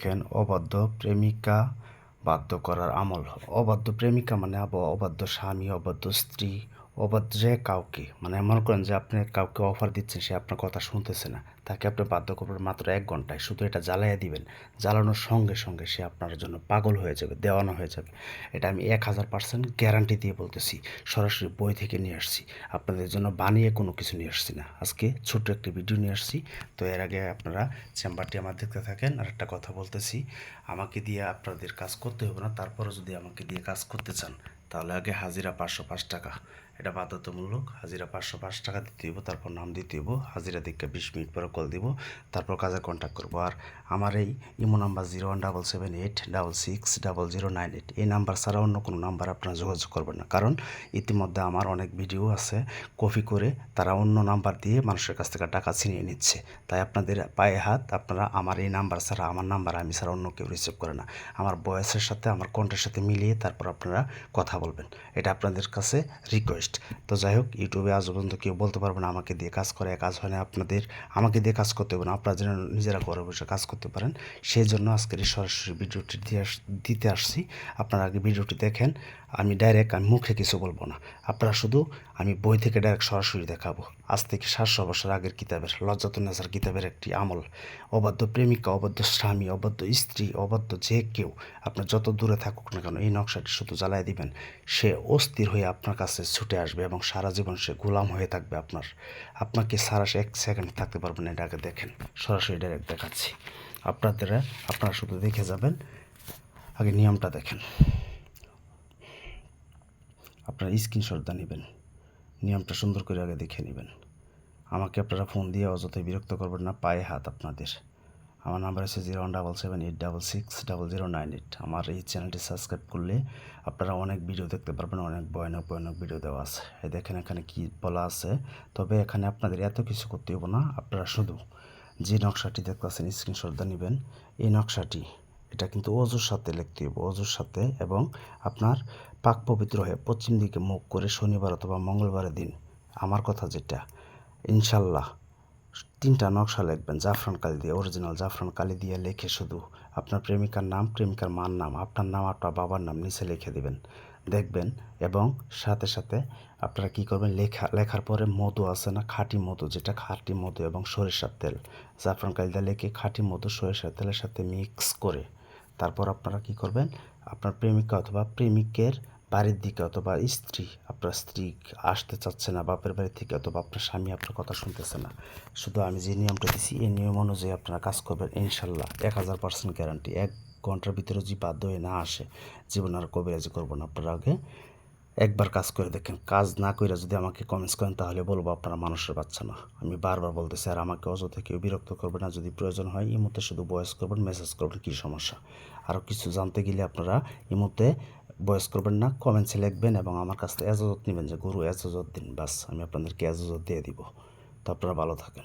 দেখেন অবাধ্য প্রেমিকা বাধ্য করার আমল? অবাধ্য প্রেমিকা মানে আবহাওয়া অবাধ্য স্বামী অবাধ্য স্ত্রী অবাধ্য কাউকে মানে মনে করেন যে আপনি কাউকে অফার দিচ্ছেন, সে আপনার কথা শুনতেছে না, তাকে আপনি বাধ্য করবেন মাত্র এক ঘন্টায় শুধু এটা জ্বালাইয়া দিবেন। জ্বালানোর সঙ্গে সঙ্গে সে আপনার জন্য পাগল হয়ে যাবে, দেওয়ানো হয়ে যাবে। এটা আমি এক হাজার পার্সেন্ট গ্যারান্টি দিয়ে বলতেছি, সরাসরি বই থেকে নিয়ে আসছি। আপনাদের জন্য বানিয়ে কোনো কিছু নিয়ে আসছি না। আজকে ছোট্ট একটি ভিডিও নিয়ে আসছি। তো এর আগে আপনারা চেম্বারটি আমার দেখতে থাকেন, আর একটা কথা বলতেছি, আমাকে দিয়ে আপনাদের কাজ করতে হবে না তারপরে যদি আমাকে দিয়ে কাজ করতে চান, তাহলে আগে হাজিরা পাঁচশো পাঁচ টাকা। এটা বাধ্যতামূলক। হাজিরা পাঁচশো পাঁচ টাকা দিতে হইব, তারপর নাম দিতে হইব। হাজিরা দিকে বিশ মিনিট পরে কল দিব, তারপর কাজে কন্ট্যাক্ট করব। আর আমার এই imo number zero one double seven eight double six double zero nine eight. এই নাম্বার ছাড়া অন্য কোনো নাম্বার আপনারা যোগাযোগ করবেন না। কারণ ইতিমধ্যে আমার অনেক ভিডিও আছে কপি করে তারা অন্য নাম্বার দিয়ে মানুষের কাছ থেকে টাকা ছিনিয়ে নিচ্ছে। তাই আপনাদের পায়ে হাত, আপনারা আমার এই নাম্বার ছাড়া আমার নাম্বার আমি ছাড়া অন্য কেউ রিসিভ করে না। আমার বয়সের সাথে, আমার কণ্ঠের সাথে মিলিয়ে তারপর আপনারা কথা বলবেন। এটা আপনাদের কাছে রিকোয়েস্ট তো যাই হোক, ইউটিউবে আজ পর্যন্ত কেউ বলতে পারব না, আমাকে দিয়ে কাজ করে কাজ হয় না আপনাদের। আমাকে দিয়ে কাজ করতে হবে না, আপনারা যেন নিজেরা ঘরে বসে কাজ করতে পারেন। সেই জন্য আজকের এই সরাসরি ভিডিওটি দিতে আসছি। আপনারা আগে ভিডিওটি দেখেন, আমি ডাইরেক্ট আমি মুখে কিছু বলব না। আপনারা শুধু আমি বই থেকে ডাইরেক্ট সরাসরি দেখাবো। আজ থেকে সাতশো বছর আগের কিতাবের লজ্জাতুন্নেসার কিতাবের একটি আমল। অবাধ্য প্রেমিকা, অবাধ্য স্বামী, অবাধ্য স্ত্রী, অবাধ্য যে কেউ আপনার যত দূরে থাকুক না কেন এই নকশাটি শুধু জ্বালায় দিবেন। সে অস্থির হয়ে আপনার কাছে ছুটে আসবে এবং সারা জীবন সে গোলাম হয়ে থাকবে আপনার। আপনাকে সারা এক সেকেন্ড থাকতে পারবেন এটা আগে দেখেন। সরাসরি ডাইরেক্ট দেখাচ্ছি। আপনাদের, আপনারা শুধু দেখে যাবেন। আগে নিয়মটা দেখেন। আপনারা স্ক্রিনশটটা নেবেন। নিয়মটা সুন্দর করে আগে দেখে নেবেন। আমাকে আপনারা ফোন দিয়ে অযথাই বিরক্ত করবেন না, পায়ে হাত আপনাদের। আমার নাম্বার আছে zero one double seven eight double six double zero nine eight. আমার এই চ্যানেলটি সাবস্ক্রাইব করলে আপনারা অনেক ভিডিও দেখতে পারবেন, অনেক ভয়ানক ভয়ানক ভিডিও দেওয়া আছে। এই দেখেন এখানে কি বলা আছে। তবে এখানে আপনাদের এত কিছু করতে হবে না, আপনারা শুধু যে নকশাটি দেখতে দেখতেছেন স্ক্রিনশটটা নেবেন। এই নকশাটি এটা কিন্তু অজুর সাথে লিখতে হবে অজুর সাথে এবং আপনার পাক পবিত্র হয়ে পশ্চিম দিকে মুখ করে শনিবার অথবা মঙ্গলবারের দিন, আমার কথা যেটা, ইনশাল্লাহ তিনটা নকশা লিখবেন, জাফরান কালি দিয়ে অরিজিনাল জাফরান কালি দিয়ে লিখে শুধু আপনার প্রেমিকার নাম, প্রেমিকার মার নাম, আপনার নাম, আপনার বাবার নাম নিচে লিখে দেবেন, দেখবেন এবং সাথে সাথে আপনারা কি করবেন, লেখা, লেখার পরে মধু আছে না, খাঁটি মধু, যেটা খাঁটি মধু এবং সরিষার তেল, জাফরান কালিদা লেখে খাঁটি মধু, সরিষার তেলের সাথে মিক্স করে তারপর আপনারা কি করবেন? আপনার প্রেমিকা অথবা প্রেমিকের বাড়ির দিকে অথবা স্ত্রী, আপনার স্ত্রী আসতে চাচ্ছে না, বাপের বাড়ি থেকে অথবা আপনার স্বামী আপনার কথা শুনতেছে না। শুধু আমি যে নিয়মটা দিছি, এই নিয়ম অনুযায়ী আপনারা কাজ করবেন ইনশাল্লাহ। এক হাজার পার্সেন্ট গ্যারান্টি এক ঘণ্টার ভিতরে যদি বাধ্য হয়ে না আসে, জীবন আর কবিরাজি করব না। আপনারা আগে একবার কাজ করে দেখেন। কাজ না করে যদি আমাকে কমেন্টস করেন, তাহলে বলব আপনারা মানুষের বাচ্চা না। আমি বারবার বলতেছি, আর আমাকে অযথা কেউ বিরক্ত করবে না। যদি প্রয়োজন হয় ইমোতে শুধু বয়স করবেন মেসেজ করবেন, কী সমস্যা? আরও কিছু জানতে গেলে আপনারা ইমোতে বয়স করবেন না কমেন্টসে লিখবেন এবং আমার কাছ থেকে এজাজত নেবেন যে, গুরু, এজাজত দিন, বাস, আমি আপনাদেরকে এজাজত দিয়ে দিব। তো আপনারা ভালো থাকেন।